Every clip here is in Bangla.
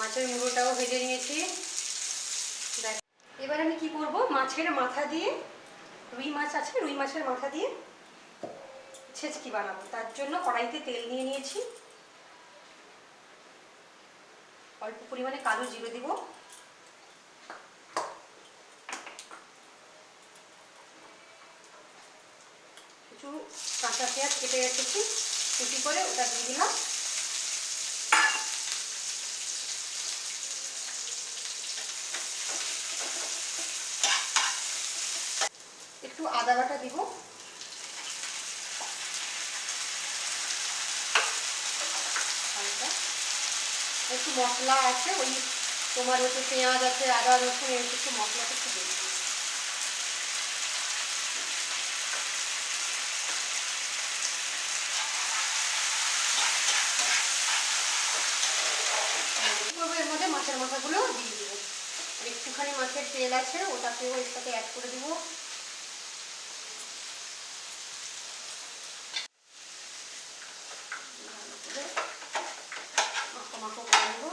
মাছের মুড়োটাও ভেজে নিয়েছি। দেখ, এবার আমি কি করব? মাছের মাথা দিয়ে, রুই মাছ আছে, রুই মাছের মাথা দিয়ে ছেচকি বানাবো। তার জন্য কড়াইতে তেল নিয়ে নিয়েছি। অল্প পরিমাণে কালো জিরে দিব। কিছু কাঁচা পেঁয়াজ কেটে রেখেছি। কুচি করে ওটা দিয়ে দিলাম একটু আদা বাটা দিব একটু মশলা আছে, ওই তোমার হচ্ছে পেঁয়াজ আছে, আদা রসুন এর কিছু মশলাটা একটু দিয়ে। এর মাছের মাথাগুলো দিয়ে দিব। একটুখানি মাছের তেল আছে, ওটাকেও এর সাথে অ্যাড করে দিব ভালো করে মাখো মাখো করে নেব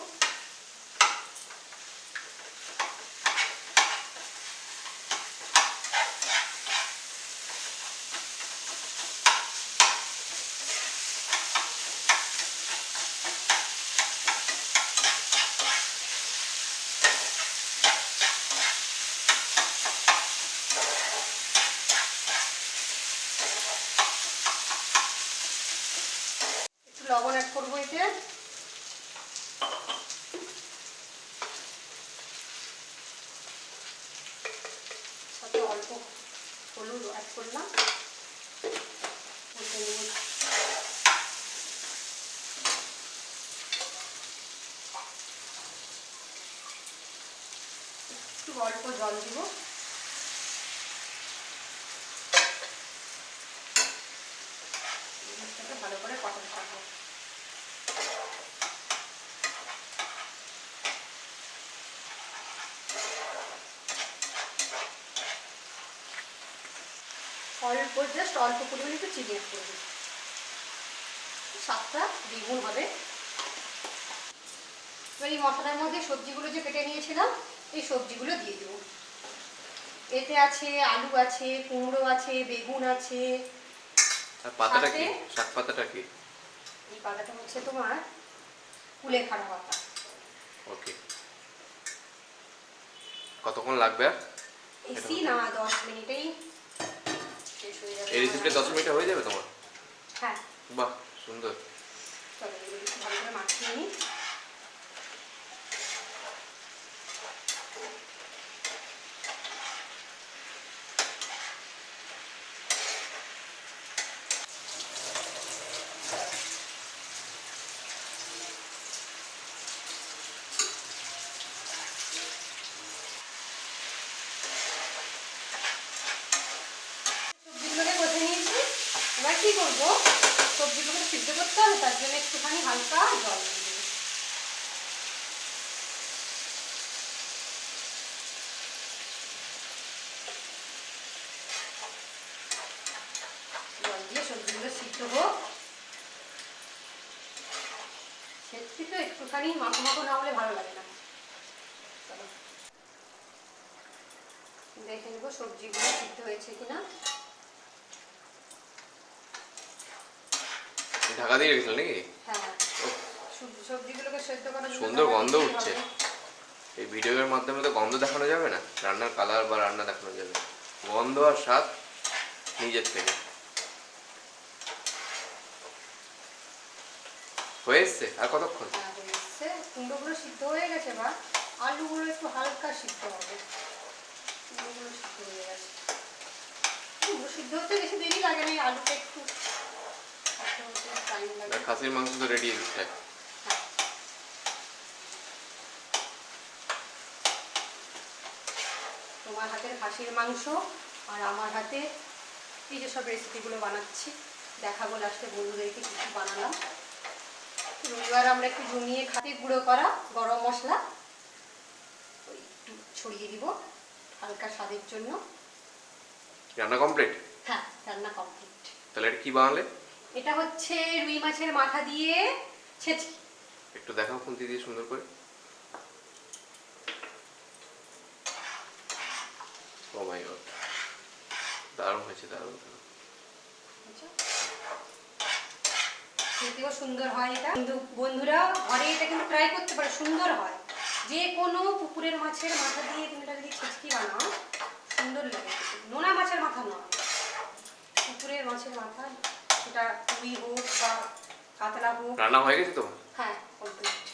একটু লবণ অ্যাড করব এতে সাথে অল্প হলুদ অ্যাড করলাম। একটু অল্প জল দিব জিনিসটাকে ভালো করে কষাতে থাকব অল্প জাস্ট অল্প পরিমাণে একটু চিনি অ্যাড করে দিই স্বাদটা দ্বিগুণ হবে। এবার এই মশলার মধ্যে সবজিগুলো যে কেটে নিয়েছিলাম এই সবজিগুলো দিয়ে দেবো। এতে আছে আলু আছে কুমড়ো আছে বেগুন আছে। আর পাতাটা কি? শাক পাতাটা কি? এই পাতাটা হচ্ছে তোমার কুলেখাড়া পাতা। ওকে। কতক্ষণ লাগবে বেশি না দশ মিনিটেই। শেষ হয়ে যাবে এই রেসিপিটা দশ মিনিটে হয়ে যাবে তোমার? হ্যাঁ। বাহ সুন্দর। চলো এগুলো ভালো করে মাখিয়ে নিই সবজিগুলোকে কষে নিয়েছি এবার কি করব সবজিগুলোকে সিদ্ধ করতে হবে, তার জন্য একটুখানি হালকা জল হোক। তো না হলে ভালো লাগে না। দেখে নেব সবজিগুলো সিদ্ধ হয়েছে কিনা। ঢাকা দিয়ে রেখেছিল নাকি? হ্যাঁ সুন্দর গন্ধ উঠছে। এই ভিডিওর মাধ্যমে তো গন্ধ দেখানো যাবে না। রান্নার কালার বা রান্না দেখানো যাবে। গন্ধ আর স্বাদ নিজের থেকে। হয়ে এসছে? আর কতক্ষণ? হ্যাঁ, কুমড়োগুলো সিদ্ধ হয়ে গেছে বা আলুগুলো একটু হালকা সিদ্ধ হবে। কুমড়োগুলো সিদ্ধ হয়ে গেছে। কুমড়ো সিদ্ধ হতে বেশি দেরি লাগে না আলুটা একটু খাসির মাংস তো রেডি হচ্ছে। তোমার হাতের খাসির মাংস আর আমার হাতে এই যে সব রেসিপিগুলো বানাচ্ছি দেখাবো লাস্টে বন্ধুদেরকে কী কী বানালাম। রবিবার আমরা একটু জমিয়ে খাতে গুঁড়ো করা গরম মশলা ওই একটু ছড়িয়ে দিব হালকা স্বাদের জন্য। রান্না কমপ্লিট হ্যাঁ রান্না কমপ্লিট তাহলে এটা কি বানালে? এটা হচ্ছে রুই মাছের মাথা দিয়ে ছেচকি। একটু দেখাও খুন্তি দিয়ে সুন্দর করে। ও মাই গড দারুণ হয়েছে দারুণ। খেতেও সুন্দর হয় এটা। কিন্তু বন্ধুরা ঘরে এটা কিন্তু ট্রাই করতে পারে সুন্দর হয়। যে কোনো পুকুরের মাছের মাথা দিয়ে তুমি এটা যদি ছেচকি বানাও সুন্দর লাগে। নোনা মাছের মাথা নয় পুকুরের মাছের মাথা। সেটা রুই হোক বা কাতলা হোক। রান্না হয়ে গেছে তো? হ্যাঁ কমপ্লিট